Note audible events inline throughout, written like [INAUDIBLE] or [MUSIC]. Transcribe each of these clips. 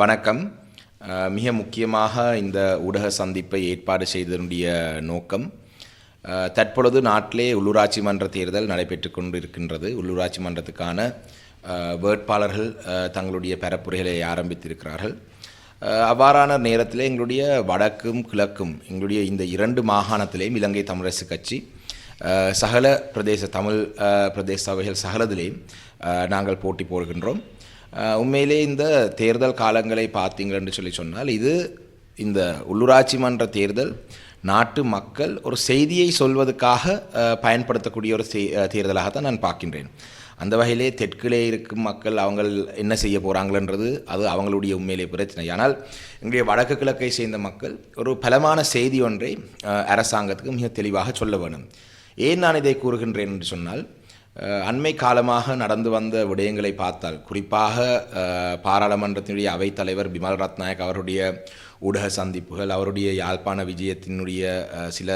வணக்கம். மிக முக்கியமாக இந்த ஊடக சந்திப்பை ஏற்பாடு செய்ததனுடைய நோக்கம் தற்பொழுது நாட்டிலே உள்ளூராட்சி மன்ற தேர்தல் நடைபெற்று கொண்டிருக்கின்றது. உள்ளூராட்சி மன்றத்துக்கான வேட்பாளர்கள் தங்களுடைய பரப்புரைகளை ஆரம்பித்திருக்கிறார்கள். அவ்வாறான நேரத்தில் எங்களுடைய வடக்கும் கிழக்கும் எங்களுடைய இந்த இரண்டு மாகாணத்திலேயும் இலங்கை தமிழரசு கட்சி சகல பிரதேச தமிழ் பிரதேச சபைகள் சகலதிலேயும் நாங்கள் போட்டி போடுகின்றோம். உண்மையிலே இந்த தேர்தல் காலங்களை பார்த்தீங்கள் என்று சொல்லி சொன்னால் இது இந்த உள்ளூராட்சி மன்ற தேர்தல் நாட்டு மக்கள் ஒரு செய்தியை சொல்வதற்காக பயன்படுத்தக்கூடிய ஒரு தேர்தலாகத்தான் நான் பார்க்கின்றேன். அந்த வகையிலே தெற்கிலே இருக்கும் மக்கள் அவங்கள் என்ன செய்ய போகிறாங்களன்றது அது அவங்களுடைய உண்மையிலே பிரச்சனை. ஆனால் எங்களுடைய வடக்கு கிழக்கை சேர்ந்த மக்கள் ஒரு பலமான செய்தி ஒன்றை அரசாங்கத்துக்கு மிக தெளிவாக சொல்ல வேணும் ஏன் நான் இதை கூறுகின்றேன் என்று சொன்னால் அண்மை காலமாக நடந்து வந்த விடயங்களை பார்த்தால் குறிப்பாக பாராளுமன்றத்தினுடைய அவைத்தலைவர் பிமல் ரத்நாயக் அவருடைய ஊடக சந்திப்புகள் அவருடைய யாழ்ப்பாண விஜயத்தினுடைய சில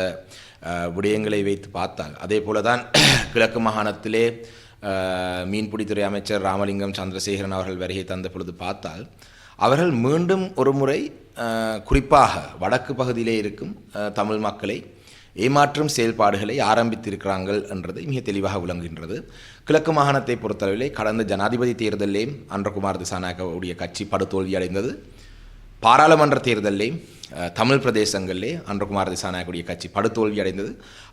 விடயங்களை வைத்து பார்த்தால் அதே போல தான் [CLEARS THROAT] கிழக்கு மாகாணத்திலே மீன்பிடித்துறை அமைச்சர் ராமலிங்கம் சந்திரசேகரன் அவர்கள் வருகை தந்த பொழுது பார்த்தால் அவர்கள் மீண்டும் ஒரு முறை குறிப்பாக வடக்கு பகுதியிலே இருக்கும் தமிழ் மக்களை ஏமாற்றும் செயல்பாடுகளை ஆரம்பித்திருக்கிறார்கள் என்றதை மிக தெளிவாக விளங்குகின்றது. கிழக்கு மாகாணத்தை பொறுத்தளவிலே கடந்த ஜனாதிபதி தேர்தலிலே அன்றகுமார் திசாநாயகவுடைய கட்சி படுதோல்வி அடைந்தது பாராளுமன்ற தேர்தலிலே தமிழ் பிரதேசங்களிலே அன்றகுமார் திசாநாயகவுடைய கட்சி படுதோல்வி அடைந்தது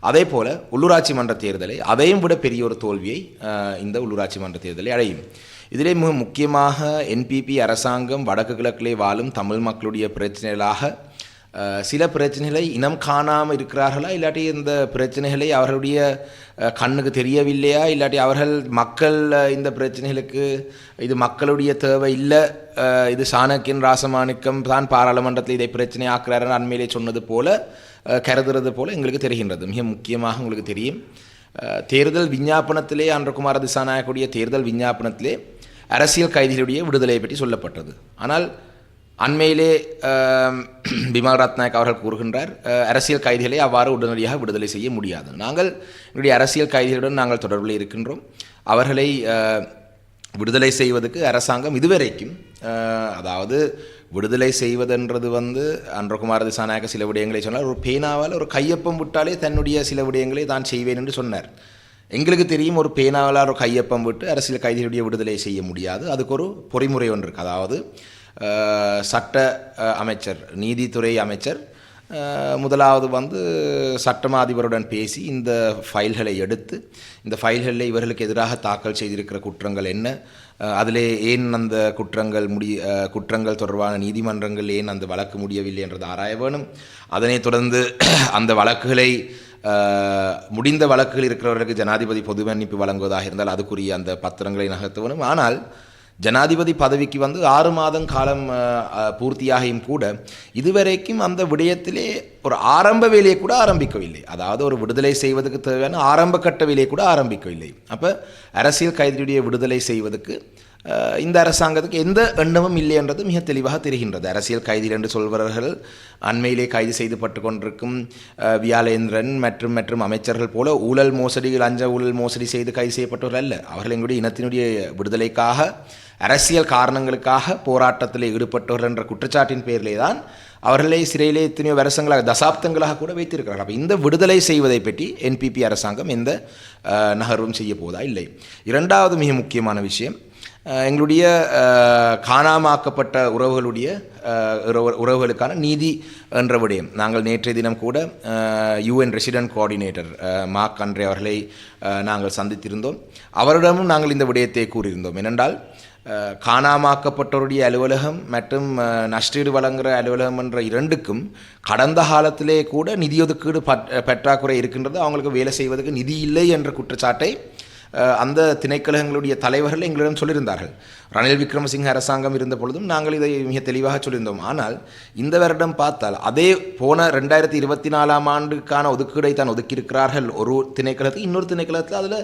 அதே போல உள்ளூராட்சி மன்ற தேர்தலை அதையும் விட பெரிய ஒரு தோல்வியை இந்த உள்ளூராட்சி மன்ற தேர்தலை அடையும். இதிலே மிக முக்கியமாக என்பிபி அரசாங்கம் வடக்கு கிழக்கிலே வாழும் தமிழ் மக்களுடைய பிரச்சனைகளாக சில பிரச்சனைகளை இனம் காணாமல் இருக்கிறார்களா? இல்லாட்டி இந்த பிரச்சனைகளை அவர்களுடைய கண்ணுக்கு தெரியவில்லையா? இல்லாட்டி அவர்கள் மக்கள் இந்த பிரச்சனைகளுக்கு இது மக்களுடைய தேவை இல்லை இது சாணக்கியன் ராசமாணிக்கம் தான் பாராளுமன்றத்தில் இதை பிரச்சனை ஆக்குறாருன்னு அண்மையிலே சொன்னது போல கருதுறது போல எங்களுக்கு தெரிகின்றது. மிக முக்கியமாக உங்களுக்கு தெரியும். தேர்தல் விஞ்ஞாபனத்திலே அன்றகுமார திசாநாயக்குடைய தேர்தல் விஞ்ஞாபனத்திலே அரசியல் கைதிகளுடைய விடுதலையை பற்றி சொல்லப்பட்டது. ஆனால் அண்மையிலே ஆம், [CLEARS THROAT] பிமல் ரத்நாயக் அவர்கள் கூறுகின்றார் அரசியல் கைதிகளை அவ்வாறு உடனடியாக விடுதலை செய்ய முடியாது. நாங்கள் எங்களுடைய அரசியல் கைதிகளுடன் நாங்கள் தொடர்பில் இருக்கின்றோம். அவர்களை விடுதலை செய்வதற்கு அரசாங்கம் இதுவரைக்கும் அதாவது விடுதலை செய்வதென்றது வந்து அன்றகுமார திசாநாயக சில விடயங்களை சொன்னார். ஒரு பேனாவால் ஒரு கையொப்பம் விட்டாலே தன்னுடைய சில விடயங்களை தான் செய்வேன் என்று சொன்னார். எங்களுக்கு தெரியும் ஒரு பேனாவால் ஒரு கையொப்பம் விட்டு அரசியல் கைதிகளுடைய விடுதலை செய்ய முடியாது. அதுக்கு ஒரு பொறிமுறை ஒன்று இருக்குது அதாவது சட்ட அமைச்சர் நீதித்துறை அமைச்சர் முதலாவது வந்து சட்டமா அதிபருடன் பேசி இந்த ஃபைல்களை எடுத்து இந்த ஃபைல்களில் இவர்களுக்கு எதிராக தாக்கல் செய்திருக்கிற குற்றங்கள் என்ன? அதிலே ஏன் அந்த குற்றங்கள் முடி குற்றங்கள் தொடர்பான நீதிமன்றங்கள் ஏன் அந்த வழக்கு முடியவில்லை என்றது ஆராய வேணும். அதனைத் தொடர்ந்து [CLEARS THROAT] அந்த வழக்குகளை முடிந்த வழக்குகள் இருக்கிறவர்களுக்கு ஜனாதிபதி பொது மன்னிப்பு வழங்குவதாக இருந்தால் அதுக்குரிய அந்த பத்திரங்களை நகர்த்த வேணும். ஆனால் ஜனாதிபதி பதவிக்கு வந்து ஆறு மாதம் காலம் பூர்த்தியாகியும் கூட இதுவரைக்கும் அந்த விடயத்திலே ஒரு ஆரம்ப வேலையை கூட ஆரம்பிக்கவில்லை. அதாவது ஒரு விடுதலை செய்வதற்கு தேவையான ஆரம்ப கட்ட வேலையை கூட ஆரம்பிக்கவில்லை. அப்போ அரசியல் கைதியுடைய விடுதலை செய்வதற்கு இந்த அரசாங்கத்துக்கு எந்த எண்ணமும் இல்லை என்றது மிக தெளிவாக தெரிகின்றது. அரசியல் கைதிகள் என்று சொல்பவர்கள் அண்மையிலே கைது செய்துபட்டு கொண்டிருக்கும் வியாலேந்திரன் மற்றும் மற்றும் அமைச்சர்கள் போல ஊழல் மோசடி லஞ்ச ஊழல் மோசடி செய்து கைது செய்யப்பட்டவர்கள் அல்ல. அவர்கள் எங்களுடைய இனத்தினுடைய விடுதலைக்காக அரசியல் காரணங்களுக்காக போராட்டத்தில் ஈடுபட்டவர்கள் என்ற குற்றச்சாட்டின் பேரிலே தான் அவர்களை சிறையிலே எத்தனையோ வருஷங்களாக தசாப்தங்களாக கூட வைத்திருக்கிறார்கள். அப்போ இந்த விடுதலை செய்வதை பற்றி என்பிபி அரசாங்கம் எந்த நகர்வும் செய்ய போதா இல்லை. இரண்டாவது மிக முக்கியமான விஷயம் எங்களுடைய காணாமாக்கப்பட்ட உறவுகளுடைய உறவு- உறவுகளுக்கான நீதி என்ற விடயம். நாங்கள் நேற்றைய தினம் கூட UN resident coordinator Marc Andre அவர்களை நாங்கள் சந்தித்திருந்தோம். அவரிடமும் நாங்கள் இந்த விடயத்தை கூறியிருந்தோம். ஏனென்றால் காணாமாக்கப்பட்டோருடைய காணாமாக்கப்பட்டவருடைய அலுவலகம் மற்றும் நஷ்டீடு வழங்குகிற அலுவலகம் என்ற இரண்டுக்கும் கடந்த காலத்திலே கூட நிதி ஒதுக்கீடு பற்- பற்றாக்குறை இருக்கின்றது. அவங்களுக்கு வேலை செய்வதற்கு நிதி இல்லை என்ற குற்றச்சாட்டை அந்த திணைக்கழகங்களுடைய தலைவர்கள் எங்களிடம் சொல்லியிருந்தார்கள். ரணில் விக்ரமசிங்க அரசாங்கம் இருந்த பொழுதும் நாங்கள் இதை மிக தெளிவாக சொல்லியிருந்தோம். ஆனால் இந்த வருடம் பார்த்தால் அதே போன ரெண்டாயிரத்தி இருபத்தி நாலாம் ஆண்டுக்கான ஒதுக்கீடை தான் ஒதுக்கியிருக்கிறார்கள். ஒரு திணைக்களத்துக்கு இன்னொரு திணைக்களத்தில் அதில்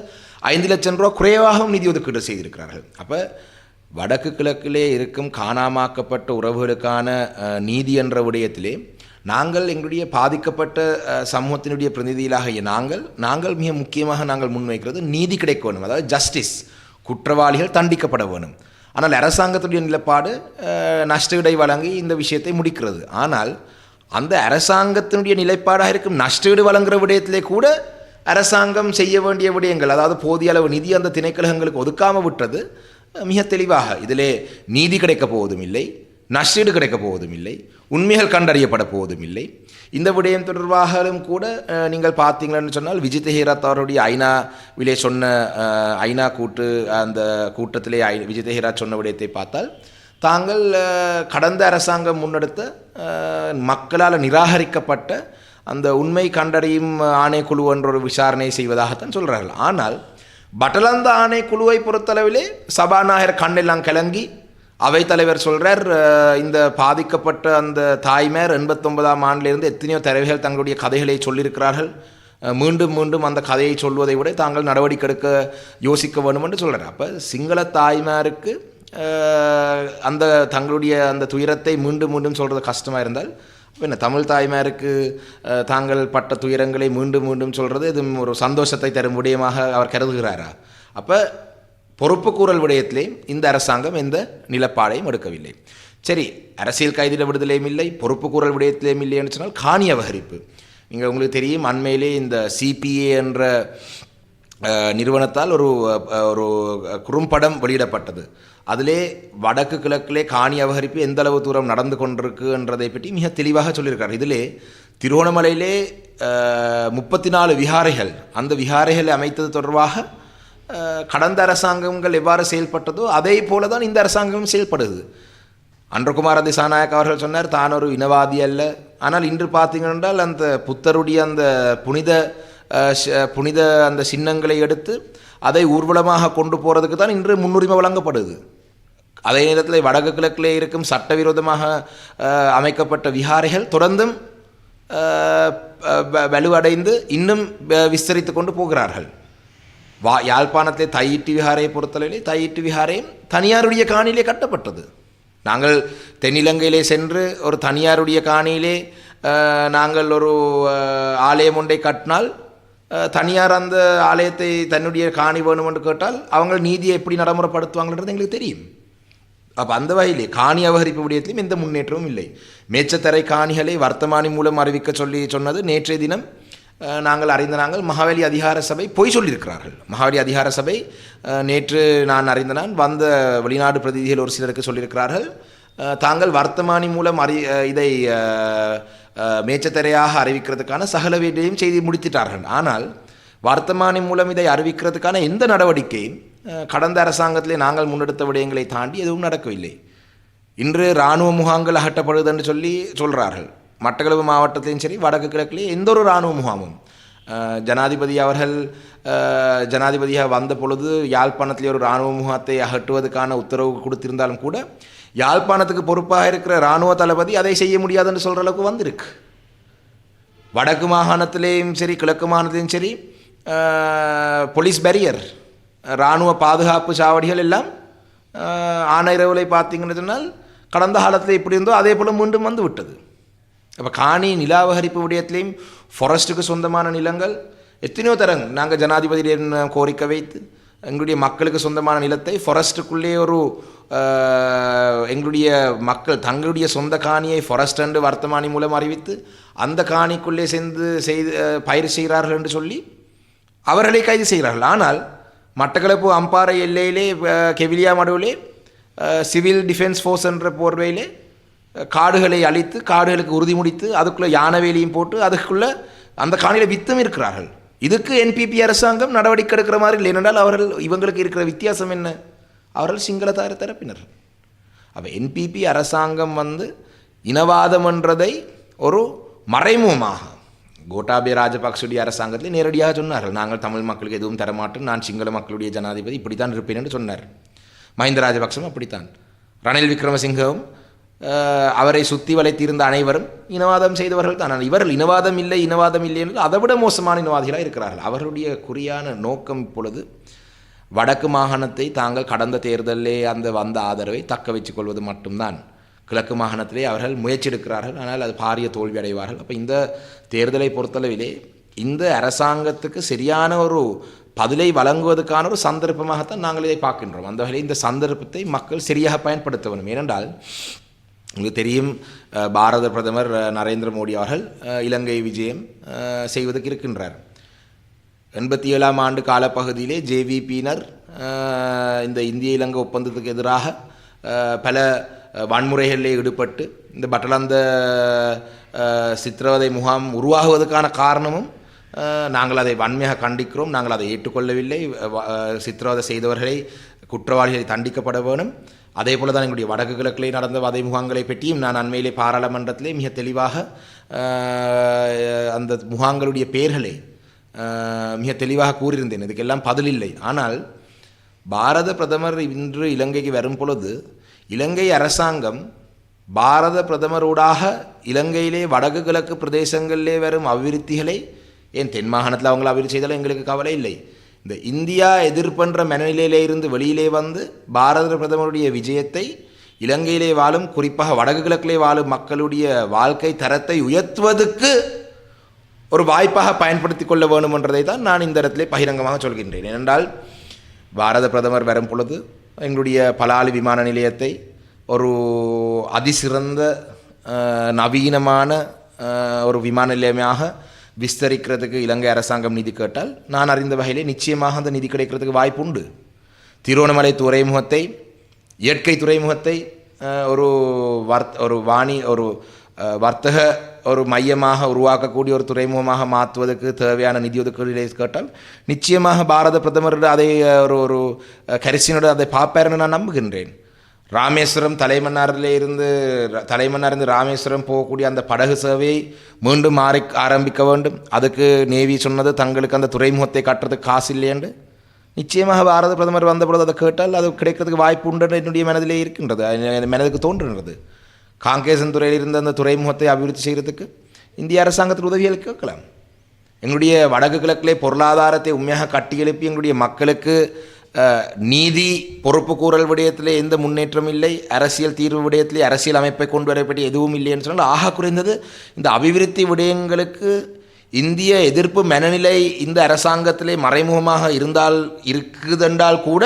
ஐந்து லட்சம் ரூபா குறைவாகவும் நிதி ஒதுக்கீடு செய்திருக்கிறார்கள். அப்போ வடக்கு கிழக்கிலே இருக்கும் காணாமாக்கப்பட்ட உறவுகளுக்கான நீதி என்ற விடயத்திலே நாங்கள் எங்களுடைய பாதிக்கப்பட்ட சமூகத்தினுடைய பிரதிநிதிகளாக நாங்கள் நாங்கள் மிக முக்கியமாக நாங்கள் முன்வைக்கிறது நீதி கிடைக்க வேணும் அதாவது ஜஸ்டிஸ் குற்றவாளிகள் தண்டிக்கப்பட வேணும் ஆனால் அரசாங்கத்துடைய நிலைப்பாடு நஷ்டஈடை வழங்கி இந்த விஷயத்தை முடிக்கிறது. ஆனால் அந்த அரசாங்கத்தினுடைய நிலைப்பாடாக இருக்கும் நஷ்டஈடு வழங்குகிற விடயத்திலே கூட அரசாங்கம் செய்ய வேண்டிய விடயங்கள் அதாவது போதிய அளவு நிதி அந்த திணைக்கழகங்களுக்கு ஒதுக்காமல் விட்டது மிக தெளிவாக. இதிலே நீதி கிடைக்க போவதும் இல்லை. நஷ்டீடு கிடைக்கப் போவதும் இல்லை உண்மைகள் கண்டறியப்பட போவதும் இல்லை இந்த விடயம் தொடர்பாகவும் கூட நீங்கள் பார்த்தீங்கன்னு சொன்னால் விஜித் ஹேரத் அவருடைய ஐநாவிலே சொன்ன ஐநா கூட்டு அந்த கூட்டத்திலே ஐ விஜித் ஹேராத் சொன்ன விடயத்தை பார்த்தால் தாங்கள் கடந்த அரசாங்கம் முன்னெடுத்த மக்களால் நிராகரிக்கப்பட்ட அந்த உண்மை கண்டறியும் ஆணைக்குழு என்ற ஒரு விசாரணை செய்வதாகத்தான் சொல்கிறார்கள் ஆனால் பட்டலந்த ஆணைக்குழுவை பொறுத்தளவிலே சபாநாயகர் கண்ணெல்லாம் கிளங்கி அவைத்தலைவர் சொல்கிறார் இந்த பாதிக்கப்பட்ட அந்த தாய்மார் எண்பத்தொன்பதாம் ஆண்டிலிருந்து எத்தனையோ தலைவர்கள் தங்களுடைய கதைகளை சொல்லியிருக்கிறார்கள். மீண்டும் மீண்டும் அந்த கதையை சொல்வதை விட தாங்கள் நடவடிக்கை எடுக்க யோசிக்க வேண்டும் என்று சொல்கிறார் அப்போ சிங்கள தாய்மாருக்கு அந்த தங்களுடைய அந்த துயரத்தை மீண்டும் மீண்டும் சொல்கிறது கஷ்டமாக இருந்தால் அப்ப என்ன தமிழ் தாய்மாருக்கு தாங்கள் பட்ட துயரங்களை மீண்டும் மீண்டும் சொல்கிறது இது ஒரு சந்தோஷத்தை தரும் விடயமாக அவர் கருதுகிறாரா? அப்போ பொறுப்புக்கூறல் விடயத்திலே இந்த அரசாங்கம் எந்த நிலப்பாடையும் எடுக்கவில்லை. சரி அரசியல் கைதிட விடுதலையும் இல்லை பொறுப்புக்கூறல் விடயத்திலேயும் இல்லை என்று சொன்னால் காணி அபகரிப்பு. நீங்கள் உங்களுக்கு தெரியும் அண்மையிலே இந்த சிபிஏ என்ற நிறுவனத்தால் ஒரு ஒரு குறும்படம் வெளியிடப்பட்டது. அதிலே வடக்கு கிழக்கிலே காணி அபகரிப்பு எந்த அளவு தூரம் நடந்து கொண்டிருக்கு என்றதை பற்றி மிக தெளிவாக சொல்லியிருக்கார். இதிலே திருவோணமலையிலே முப்பத்தி நாலு விகாரைகள் அந்த விகாரைகளை அமைத்தது தொடர்பாக கடந்த அரசாங்கங்கள் எவ்வாறு செயல்பட்டதோ அதே போல தான் இந்த அரசாங்கமும் செயல்படுது. அன்றகுமார திசாநாயக் அவர்கள் சொன்னார் தான் ஒரு இனவாதி அல்ல. ஆனால் இன்று பார்த்தீங்கன்றால் அந்த புத்தருடைய அந்த புனித புனித அந்த சின்னங்களை எடுத்து அதை ஊர்வலமாக கொண்டு போகிறதுக்கு தான் இன்று முன்னுரிமை வழங்கப்படுது. அதே நேரத்தில் வடக்கு கிழக்கிலே இருக்கும் சட்டவிரோதமாக அமைக்கப்பட்ட விஹாரிகள் தொடர்ந்தும் வ- வலுவடைந்து இன்னும் விஸ்தரித்து கொண்டு போகிறார்கள். வா யாழ்ப்பாணத்திலே தையிட்டு விஹாரை பொறுத்தளவிலே தையிட்டு விஹாரையும் தனியாருடைய காணியிலே கட்டப்பட்டது. நாங்கள் தென்னிலங்கையிலே சென்று ஒரு தனியாருடைய காணியிலே நாங்கள் ஒரு ஆலயம் ஒன்றை கட்டினால் தனியார் அந்த ஆலயத்தை தன்னுடைய காணி வேணும் என்று கேட்டால் அவங்க நீதியை எப்படி நடைமுறைப்படுத்துவாங்கன்றது எங்களுக்கு தெரியும். அப்போ அந்த வகையிலே காணி அபகரிப்பு விடயத்திலும் எந்த முன்னேற்றமும் இல்லை. மேச்சத்தரை காணிகளை வர்த்தமானி மூலம் அறிவிக்க சொல்லி சொன்னது நேற்றைய தினம் நாங்கள் அறிந்த நாங்கள் மகாவலி அதிகார சபை பொய் சொல்லியிருக்கிறார்கள். மகாவலி அதிகார சபை நேற்று நான் அறிந்த நான் வந்த வெளிநாடு பிரதிநிதிகள் ஒரு சிலருக்கு சொல்லியிருக்கிறார்கள். தாங்கள் வர்த்தமானி மூலம் அறி இதை மேச்சத்தரையாக அறிவிக்கிறதுக்கான சகல வேலையும் செய்து முடித்திட்டார்கள். ஆனால் வர்த்தமானி மூலம் இதை அறிவிக்கிறதுக்கான எந்த நடவடிக்கையும் கடந்த அரசாங்கத்திலே நாங்கள் முன்னெடுத்த விடயங்களை தாண்டி எதுவும் நடக்கவில்லை. இன்று இராணுவ முகாங்கள் அகற்றப்படுது என்று சொல்லி சொல்கிறார்கள் மட்டக்களப்பு மாவட்டத்திலையும் சரி வடக்கு கிழக்கிலே எந்த ஒரு இராணுவ முகாமும். ஜனாதிபதி அவர்கள் ஜனாதிபதியாக வந்த பொழுது யாழ்ப்பாணத்திலே ஒரு இராணுவ முகாத்தை அகற்றுவதற்கான உத்தரவு கொடுத்திருந்தாலும் கூட யாழ்ப்பாணத்துக்கு பொறுப்பாக இருக்கிற இராணுவ தளபதி அதை செய்ய முடியாதுன்னு சொல்கிற அளவுக்கு வந்திருக்கு. வடக்கு மாகாணத்திலேயும் சரி கிழக்கு மாகாணத்திலையும் சரி போலீஸ் பேரியர் இராணுவ பாதுகாப்பு சாவடிகள் எல்லாம் அஹ், ஆணையரவுலை பார்த்தீங்கன்னு சொன்னால் கடந்த காலத்தில் எப்படி இருந்தோ அதே போல் மீண்டும் வந்து விட்டது. அப்போ காணி நிலாவகரிப்பு விடயத்திலையும் ஃபாரஸ்ட்டுக்கு சொந்தமான நிலங்கள் எத்தனையோ தரங்க நாங்கள் ஜனாதிபதியிடம் கோரிக்கை வைத்து எங்களுடைய மக்களுக்கு சொந்தமான நிலத்தை ஃபாரஸ்ட்டுக்குள்ளே ஒரு எங்களுடைய மக்கள் தங்களுடைய சொந்த காணியை ஃபாரஸ்ட் என்று வர்த்தமானி மூலம் அறிவித்து அந்த காணிக்குள்ளே சேர்ந்து செய்து பயிர் செய்கிறார்கள் என்று சொல்லி அவர்களை கைது செய்கிறார்கள். ஆனால் மட்டக்களப்பு அம்பாறை எல்லையிலே கெவிலியா மடுவிலே சிவில் டிஃபென்ஸ் ஃபோர்ஸ் என்ற போர்வையிலே காடுகளை அழித்து காடுகளுக்கு உறுதி முடித்து அதுக்குள்ளே யானவேலியும் போட்டு அதுக்குள்ளே அந்த காணியில் வித்தும் இருக்கிறார்கள். இதுக்கு என்பிபி அரசாங்கம் நடவடிக்கை எடுக்கிற மாதிரி இல்லை. ஏனென்றால் அவர்கள் இவங்களுக்கு இருக்கிற வித்தியாசம் என்ன? அவர்கள் சிங்களத்தார தரப்பினர். அப்போ என்பிபி அரசாங்கம் வந்து இனவாதம் என்றதை ஒரு மறைமுகமாக கோட்டாபய ராஜபக்சுடைய அரசாங்கத்தில் நேரடியாக சொன்னார்கள். நாங்கள் தமிழ் மக்களுக்கு எதுவும் தரமாட்டோம். நான் சிங்கள மக்களுடைய ஜனாதிபதி இப்படித்தான் இருப்பேன் என்று சொன்னார். மஹிந்த ராஜபக்சவும் அப்படித்தான். ரணில் விக்ரமசிங்கவும் அவரை சுற்றி வளைத்திருந்த அனைவரும் இனவாதம் செய்தவர்கள் தான். ஆனால் இவர்கள் இனவாதம் இல்லை இனவாதம் இல்லை என்று அதை விட மோசமான இனவாதிகளாக இருக்கிறார்கள். அவர்களுடைய குறியான நோக்கம் இப்பொழுது வடக்கு மாகாணத்தை தாங்கள் கடந்த தேர்தலிலே அந்த வந்த ஆதரவை தக்க வச்சு கொள்வது மட்டும்தான். கிழக்கு மாகாணத்திலே அவர்கள் முயற்சி எடுக்கிறார்கள் ஆனால் அது பாரிய தோல்வி அடைவார்கள். அப்போ இந்த தேர்தலை பொறுத்தளவிலே இந்த அரசாங்கத்துக்கு சரியான ஒரு பதிலை வழங்குவதற்கான ஒரு சந்தர்ப்பமாகத்தான் நாங்கள் இதை பார்க்கின்றோம். அந்த வகையில் இந்த சந்தர்ப்பத்தை மக்கள் சரியாக பயன்படுத்த வேண்டும். ஏனென்றால் உங்களுக்கு தெரியும் பாரத பிரதமர் நரேந்திர மோடி அவர்கள் இலங்கை விஜயம் செய்வதற்கு இருக்கின்றார். எண்பத்தி ஏழாம் ஆண்டு காலப்பகுதியிலே ஜேவிபியினர் இந்த இந்திய இலங்கை ஒப்பந்தத்துக்கு எதிராக பல வன்முறைகளில் ஈடுபட்டு இந்த பட்டலந்த சித்திரவதை முகாம் உருவாகுவதற்கான காரணமும் நாங்கள் அதை வன்மையாக கண்டிக்கிறோம் நாங்கள் அதை ஏற்றுக்கொள்ளவில்லை. சித்திரவதை செய்தவர்களை குற்றவாளிகளை தண்டிக்கப்பட வேணும். அதே போல தான் எங்களுடைய வடக்கு கிழக்கிலே நடந்த வதை முகாங்களை பற்றியும் நான் அண்மையிலே பாராளுமன்றத்திலே மிக தெளிவாக அந்த முகாங்களுடைய பெயர்களே மிக தெளிவாக கூறியிருந்தேன். இதுக்கெல்லாம் பதில் இல்லை. ஆனால் பாரத பிரதமர் இன்று இலங்கைக்கு வரும் பொழுது இலங்கை அரசாங்கம் பாரத பிரதமரோடாக இலங்கையிலே வடக்கு கிழக்கு பிரதேசங்களிலே வரும் அபிவிருத்திகளை ஏன் தென் மாகாணத்தில் அவங்கள அபிவிருத்தி செய்தாலும் எங்களுக்கு கவலை இல்லை. இந்த இந்தியா எதிர்ப்பன்ற மனநிலையிலே இருந்து வெளியிலே வந்து பாரத பிரதமருடைய விஜயத்தை இலங்கையிலே வாழும் குறிப்பாக வடக்கு கிழக்கிலே வாழும் மக்களுடைய வாழ்க்கை தரத்தை உயர்த்துவதற்கு ஒரு வாய்ப்பாக பயன்படுத்தி கொள்ள வேண்டும் என்றதை தான் நான் இந்த இடத்திலே பகிரங்கமாக சொல்கின்றேன். ஏனென்றால் பாரத பிரதமர் வரும் பொழுது எங்களுடைய பலாலி விமான நிலையத்தை ஒரு அதிசிறந்த நவீனமான ஒரு விமான நிலையமாக விஸ்தரிக்கிறதுக்கு இலங்கை அரசாங்கம் நிதி கேட்டால் நான் அறிந்த வகையிலே நிச்சயமாக அந்த நிதி கிடைக்கிறதுக்கு வாய்ப்பு உண்டு திருவண்ணாமலை துறைமுகத்தை இயற்கை துறைமுகத்தை ஒரு வர்த் ஒரு வாணி ஒரு வர்த்தக ஒரு மையமாக உருவாக்கக்கூடிய ஒரு துறைமுகமாக மாற்றுவதற்கு தேவையான நிதி ஒதுக்கீடு கேட்டால் நிச்சயமாக பாரத பிரதமர் அதை ஒரு ஒரு கரிசினோடு அதை பார்ப்பாருன்னு நான் நம்புகின்றேன். ராமேஸ்வரம் தலைமன்னாரில் இருந்து ர- இருந்து ராமேஸ்வரம் போகக்கூடிய அந்த படகு சேவையை மீண்டும் ஆரி ஆரம்பிக்க வேண்டும். அதுக்கு நேவி சொன்னது தங்களுக்கு அந்த துறைமுகத்தை கட்டுறதுக்கு காசு இல்லையென்று நிச்சயமாக பாரத பிரதமர் வந்தபொழுது அதை கேட்டால் அது கிடைக்கிறதுக்கு வாய்ப்பு உண்டு என்னுடைய மனதிலே இருக்கின்றது. மனதுக்கு தோன்றுகிறது. காங்கேசன் துறையில் இருந்த அந்த துறைமுகத்தை அபிவிருத்தி செய்கிறதுக்கு இந்திய அரசாங்கத்தில் உதவிகள் கேட்கலாம். எங்களுடைய வடக்கு கிழக்கிலே பொருளாதாரத்தை உண்மையாக கட்டியெழுப்பி எங்களுடைய மக்களுக்கு நீதி பொறுப்பு கூறல் விடயத்திலே எந்த முன்னேற்றம் இல்லை. அரசியல் தீர்வு விடயத்திலே அரசியல் அமைப்பை கொண்டு வரப்படி எதுவும் இல்லைன்னு சொன்னால் ஆக குறைந்தது இந்த அபிவிருத்தி விடயங்களுக்கு இந்திய எதிர்ப்பு மனநிலை இந்த அரசாங்கத்திலே மறைமுகமாக இருந்தால் இருக்குதென்றால் கூட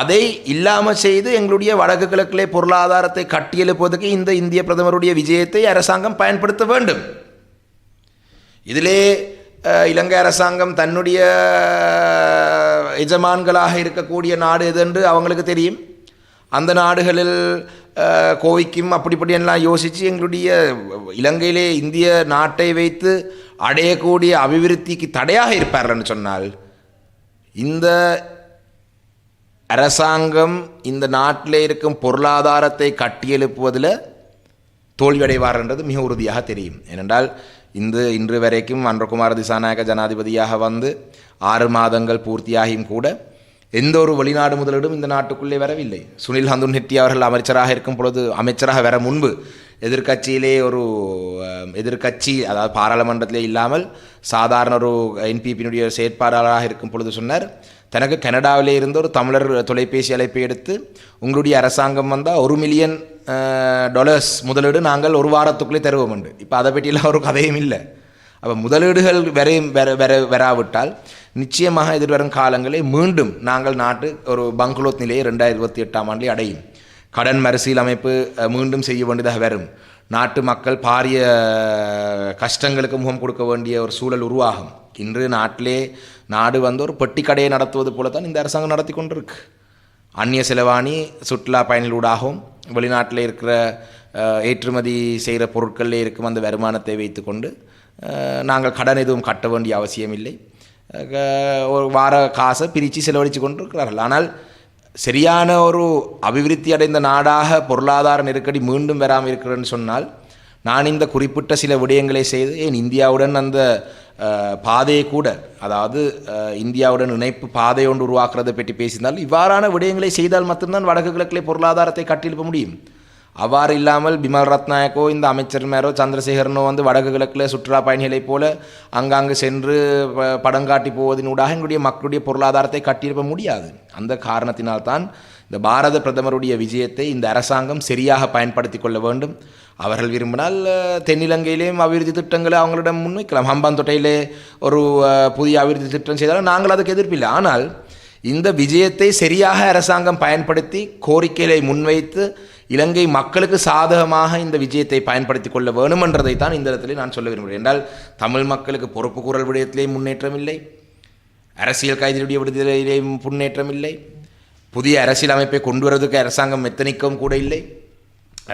அதை இல்லாமல் செய்து எங்களுடைய வடக்கு கிழக்கிலே பொருளாதாரத்தை கட்டியெழுப்பதற்கு இந்த இந்திய பிரதமருடைய விஜயத்தை அரசாங்கம் பயன்படுத்த வேண்டும். இதிலே இலங்கை அரசாங்கம் தன்னுடைய எஜமான்களாக இருக்கக்கூடிய நாடு எதென்று அவங்களுக்கு தெரியும்? அந்த நாடுகளில் கோவிக்கும் அப்படிப்படி எல்லாம் யோசித்து எங்களுடைய இலங்கையிலே இந்திய நாட்டை வைத்து அடையக்கூடிய அபிவிருத்திக்கு தடையாக இருப்பார்கள்னு சொன்னால் இந்த அரசாங்கம் இந்த நாட்டில் இருக்கும் பொருளாதாரத்தை கட்டியெழுப்புவதில் தோல்வியடைவார்ன்றது மிக உறுதியாக தெரியும். ஏனென்றால் இன்று இன்று வரைக்கும் அன்றகுமார திசாநாயக ஜனாதிபதியாக வந்து ஆறு மாதங்கள் பூர்த்தியாகியும் கூட எந்த ஒரு வெளிநாடு முதலீடும் இந்த நாட்டுக்குள்ளே வரவில்லை சுனில் ஹந்துன் ஹெட்டி அவர்கள் அமைச்சராக இருக்கும் பொழுது அமைச்சராக வர முன்பு எதிர்கட்சியிலே ஒரு எதிர்கட்சி எதிர்க்கட்சி அதாவது பாராளுமன்றத்திலே இல்லாமல் சாதாரண ஒரு என்பிபியினுடைய செயற்பாளராக இருக்கும் பொழுது சொன்னார் தனக்கு கனடாவில் இருந்து ஒரு தமிழர் தொலைபேசி அழைப்பை எடுத்து உங்களுடைய அரசாங்கம் வந்தால் ஒரு மில்லியன் டாலர்ஸ் முதலீடு நாங்கள் ஒரு வாரத்துக்குள்ளே தருவோம் உண்டு இப்போ அதை பற்றியெல்லாம் ஒரு கதையும் இல்லை. அப்போ முதலீடுகள் வரையும் வர வர வராவிட்டால் நிச்சயமாக எதிர்வரும் காலங்களில் மீண்டும் நாங்கள் நாட்டு ஒரு பங்களோத் நிலையை ரெண்டாயிரத்தி இருபத்தி எட்டாம் ஆண்டில் அடையும். கடன் மறுசீலமைப்பு மீண்டும் செய்ய வேண்டியதாக வரும். நாட்டு மக்கள் பாரிய கஷ்டங்களுக்கு முகம் கொடுக்க வேண்டிய ஒரு சூழல் உருவாகும். இன்று நாட்டிலே நாடு வந்து ஒரு பெட்டி கடையை நடத்துவது போல தான் இந்த அரசாங்கம் நடத்தி கொண்டிருக்கு. அந்நிய செலவாணி சுற்றுலா பயணிகளூடாகவும் வெளிநாட்டில் இருக்கிற ஏற்றுமதி செய்கிற பொருட்களில் இருக்கும் அந்த வருமானத்தை வைத்துக்கொண்டு நாங்கள் கடன் எதுவும் கட்ட வேண்டிய அவசியம் இல்லை ஒரு வார காசை பிரித்து செலவழித்து கொண்டு இருக்கிறார்கள் ஆனால் சரியான ஒரு அபிவிருத்தி அடைந்த நாடாக பொருளாதார நெருக்கடி மீண்டும் வராமல் இருக்கிறேன்னு சொன்னால் நான் இந்த குறிப்பிட்ட சில விடயங்களை செய்து ஏன் இந்தியாவுடன் அந்த பாதையை கூட அதாவது இந்தியாவுடன் இணைப்பு பாதை ஒன்று உருவாக்குறதை பற்றி பேசினால் இவ்வாறான விடயங்களை செய்தால் மட்டும்தான் வடக்கு கிழக்கிலே பொருளாதாரத்தை கட்டியெழுப்ப முடியும். அவ்வாறு இல்லாமல் பிமல் ரத்நாயக்கோ இந்த அமைச்சர் மேரோ சந்திரசேகரனோ வந்து வடக்கு கிழக்கில் சுற்றுலா பயணிகளைப் போல அங்காங்கு சென்று ப- படம் காட்டி போவதனூடாக எங்களுடைய மக்களுடைய பொருளாதாரத்தை கட்டியிருப்ப முடியாது. அந்த காரணத்தினால்தான் இந்த பாரத பிரதமருடைய விஜயத்தை இந்த அரசாங்கம் சரியாக பயன்படுத்தி கொள்ள வேண்டும். அவர்கள் விரும்பினால் தென்னிலங்கையிலேயும் அபிவிருத்தி திட்டங்களை அவங்களிடம் முன்வைக்கலாம். ஹம்பாந்தோட்டையிலே ஒரு புதிய அபிவிருத்தி திட்டம் செய்தாலும் நாங்கள் அதுக்கு எதிர்ப்பில்லை. ஆனால் இந்த விஜயத்தை சரியாக அரசாங்கம் பயன்படுத்தி கோரிக்கைகளை முன்வைத்து இலங்கை மக்களுக்கு சாதகமாக இந்த விஜயத்தை பயன்படுத்தி கொள்ள வேணுமென்றதை தான் இந்த இடத்திலே நான் சொல்ல விரும்புகிறேன். என்றால் தமிழ் மக்களுக்கு பொறுப்பு குரல் விடயத்திலே முன்னேற்றம் இல்லை. அரசியல் கைதிகளுடைய விடுதலையிலேயும் முன்னேற்றம் இல்லை. புதிய அரசியல் அமைப்பை கொண்டு வருவதற்கு அரசாங்கம் எத்தனைக்கும் கூட இல்லை.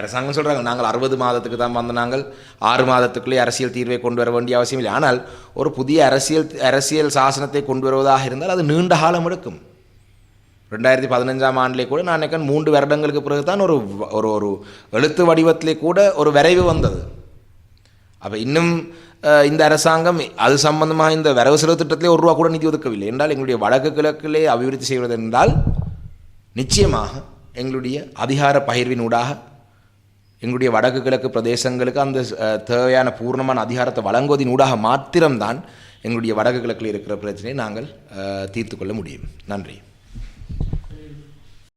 அரசாங்கம் சொல்கிறாங்க நாங்கள் அறுபது மாதத்துக்கு தான் வந்த நாங்கள் ஆறு மாதத்துக்குள்ளே அரசியல் தீர்வை கொண்டு வர வேண்டிய அவசியம் இல்லை. ஆனால் ஒரு புதிய அரசியல் அரசியல் சாசனத்தை கொண்டு வருவதாக இருந்தால் அது நீண்ட காலம் எடுக்கும். ரெண்டாயிரத்தி பதினஞ்சாம் ஆண்டிலே கூட நான் நினைக்கிறேன் மூன்று வருடங்களுக்கு பிறகு தான் ஒரு ஒரு ஒரு எழுத்து வடிவத்திலே கூட ஒரு விரைவு வந்தது. அப்போ இன்னும் இந்த அரசாங்கம் அது சம்பந்தமாக இந்த வரவு செலவு திட்டத்திலே ஒரு ரூபா கூட நிதி ஒதுக்கவில்லை என்றால் எங்களுடைய வடக்கு கிழக்கிலே அபிவிருத்தி செய்வது என்றால் நிச்சயமாக எங்களுடைய அதிகார பகிர்வினூடாக எங்களுடைய வடக்கு கிழக்கு பிரதேசங்களுக்கு அந்த தேவையான பூர்ணமான அதிகாரத்தை வழங்குவதின் ஊடாக மாத்திரம்தான் எங்களுடைய வடக்கு கிழக்கில் இருக்கிற பிரச்சனையை நாங்கள் தீர்த்து கொள்ள முடியும். நன்றி.